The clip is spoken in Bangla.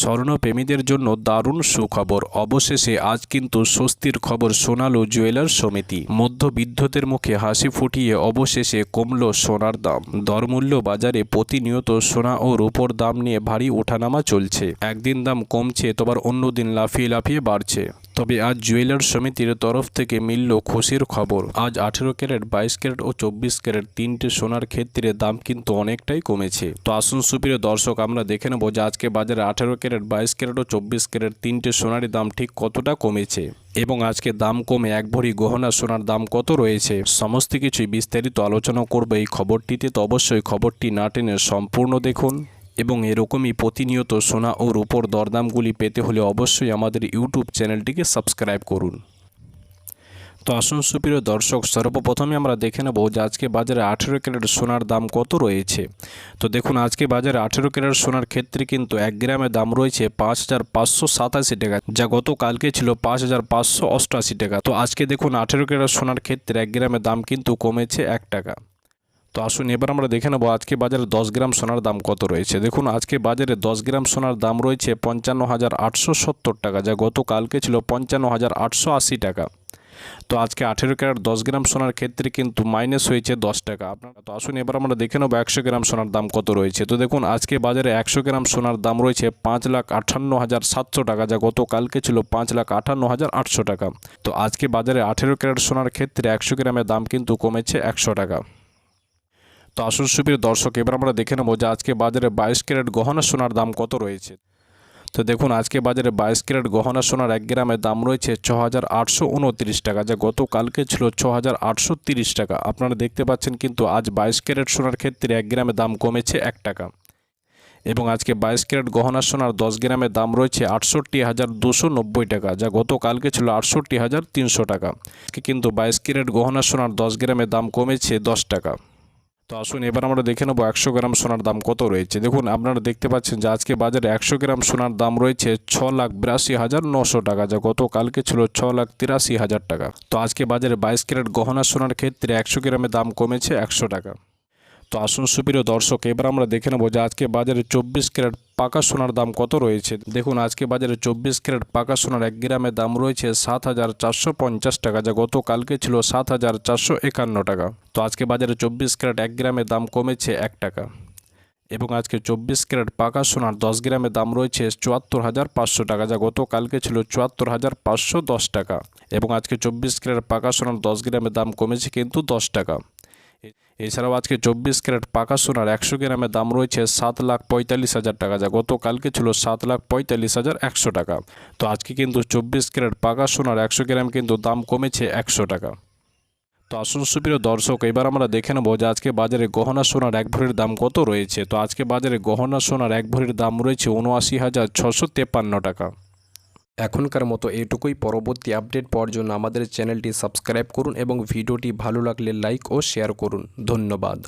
স্বর্ণপ্রেমীদের জন্য দারুণ সুখবর। অবশেষে আজ কিন্তু স্বস্তির খবর শোনালো জুয়েলার সমিতি। মধ্যবিদ্ধদের মুখে হাসি ফুটিয়ে অবশেষে কমল সোনার দাম। দরমূল্য বাজারে প্রতিনিয়ত সোনা ও রূপোর দাম নিয়ে ভারী ওঠানামা চলছে। একদিন দাম কমছে, তোবার অন্যদিন লাফিয়ে লাফিয়ে বাড়ছে। তবে আজ জুয়েলার সমিতির তরফ থেকে মিলল খুশির খবর। আজ আঠেরো ক্যারেট, বাইশ ক্যারেট ও চব্বিশ ক্যারেট তিনটে সোনার ক্ষেত্রে দাম কিন্তু অনেকটাই কমেছে। তো আসুন সুপ্রিয় দর্শক, আমরা দেখে নেব যে আজকে বাজারে আঠেরো ক্যারেট, বাইশ ক্যারেট ও চব্বিশ ক্যারেট তিনটে সোনার দাম ঠিক কতটা কমেছে এবং আজকে দাম কমে এক ভরি গহনা সোনার দাম কত রয়েছে? সমস্ত কিছুই বিস্তারিত আলোচনা করবে এই খবরটিতে, তো অবশ্যই খবরটি না টেনে সম্পূর্ণ দেখুন। এবং এরকমই প্রতিনিয়ত সোনা ও রূপোর দরদামগুলি পেতে হলে অবশ্যই আমাদের ইউটিউব চ্যানেলটিকে সাবস্ক্রাইব করুন। তো আসুন সুপ্রিয় দর্শক, সর্বপ্রথমে আমরা দেখে নেব যে আজকে বাজারে আঠেরো ক্যারেট সোনার দাম কত রয়েছে। তো দেখুন, আজকে বাজারে আঠেরো ক্যারেট সোনার ক্ষেত্রে কিন্তু এক গ্রামের দাম রয়েছে পাঁচ হাজার পাঁচশো সাতাশি টাকা, যা গতকালকে ছিল পাঁচ হাজার পাঁচশো অষ্টআশি টাকা। তো আজকে দেখুন, আঠেরো ক্যারেট সোনার ক্ষেত্রে এক গ্রামের দাম কিন্তু কমেছে এক টাকা। তো আসুন এবার আমরা দেখে নেব আজকে বাজারে দশ গ্রাম সোনার দাম কত রয়েছে। দেখুন, আজকে বাজারে দশ গ্রাম সোনার দাম রয়েছে পঞ্চান্ন হাজার আটশো সত্তর টাকা, যা গতকালকে ছিল পঞ্চান্ন হাজার আটশো আশি টাকা। তো আজকে আঠেরো ক্যারেট দশ গ্রাম সোনার ক্ষেত্রে কিন্তু মাইনাস হয়েছে দশ টাকা। আপনার তো আসুন এবার আমরা দেখে নেব একশো গ্রাম সোনার দাম কত রয়েছে। তো দেখুন, আজকে বাজারে একশো গ্রাম সোনার দাম রয়েছে পাঁচ লাখ আটান্ন হাজার সাতশো টাকা, যা গতকালকে ছিল পাঁচ লাখ আটান্ন হাজার আটশো টাকা। তো আজকে বাজারে আঠেরো ক্যারেট সোনার ক্ষেত্রে একশো গ্রামের দাম কিন্তু কমেছে একশো টাকা। তো আসুন সুপ্রিয় দর্শক, এবার আমরা দেখে নেব যে আজকে বাজারে বাইশ ক্যারেট গহনা সোনার দাম কত রয়েছে। তো দেখুন, আজকে বাজারে বাইশ ক্যারেট গহনা সোনার এক গ্রামের দাম রয়েছে ছ হাজার টাকা, যা গতকালকে ছিল ছ টাকা। আপনারা দেখতে পাচ্ছেন কিন্তু আজ বাইশ ক্যারেট সোনার ক্ষেত্রে এক গ্রামের দাম কমেছে এক টাকা। এবং আজকে বাইশ ক্যারেট গহনা সোনার দশ গ্রামের দাম রয়েছে আটষট্টি হাজার দুশো নব্বই টাকা, যা গতকালকে ছিল আটষট্টি হাজার তিনশো টাকা। কিন্তু বাইশ ক্যারেট গহনা সোনার দশ গ্রামের দাম কমেছে দশ টাকা। তো আসুন, এবার আমরা দেখে নেব একশো গ্রাম সোনার দাম কত রয়েছে। দেখুন, আপনারা দেখতে পাচ্ছেন যে আজকে বাজারে একশো গ্রাম সোনার দাম রয়েছে ছ লাখ বিরাশি হাজার নশো টাকা, যা গতকালকে ছিল ছ লাখ তিরাশি হাজার টাকা। তো আজকে বাজারে বাইশ ক্যারেট গহনা সোনার ক্ষেত্রে একশো গ্রামের দাম কমেছে একশো টাকা। তো আসুন সুপ্রিয় দর্শক, এবার আমরা দেখে নেব যে আজকে বাজারে চব্বিশ ক্যারেট পাকা সোনার দাম কত রয়েছে। দেখুন, আজকে বাজারে চব্বিশ ক্যারেট পাকা সোনার এক গ্রামের দাম রয়েছে সাত হাজার চারশো পঞ্চাশ টাকা, যা গতকালকে ছিল সাত হাজার চারশো একান্ন টাকা। তো আজকে বাজারে চব্বিশ ক্যারেট এক গ্রামের দাম কমেছে এক টাকা। এবং আজকে চব্বিশ ক্যারেট পাকা সোনার দশ গ্রামের দাম রয়েছে চুয়াত্তর হাজার পাঁচশো টাকা, যা গতকালকে ছিল চুয়াত্তর হাজার পাঁচশো দশ টাকা। এবং আজকে চব্বিশ ক্যারেট পাকা সোনার দশ গ্রামের দাম কমেছে কিন্তু দশ টাকা। এছাড়াও আজকে চব্বিশ ক্যারেট পাকা সোনার একশো গ্রামের দাম রয়েছে সাত লাখ পঁয়তাল্লিশ হাজার টাকা, যা গতকালকে ছিল সাত লাখ পঁয়তাল্লিশ হাজার একশো টাকা। তো আজকে কিন্তু চব্বিশ ক্যারেট পাকা সোনার একশো গ্রাম কিন্তু দাম কমেছে একশো টাকা। তো আসুন সুপ্রিয় দর্শক, এবার আমরা দেখে নেব যে আজকে বাজারে গহনা সোনার এক ভরির দাম কত রয়েছে। তো আজকে বাজারে গহনা সোনার এক ভরির দাম রয়েছে উনআশি হাজার ছশো তেপান্ন টাকা। এখনকার মতো এটুকুই পরবর্তী আপডেট পাওয়ার জন্য আমাদের চ্যানেলটি সাবস্ক্রাইব করুন এবং ভিডিওটি ভালো লাগলে লাইক ও শেয়ার করুন। ধন্যবাদ।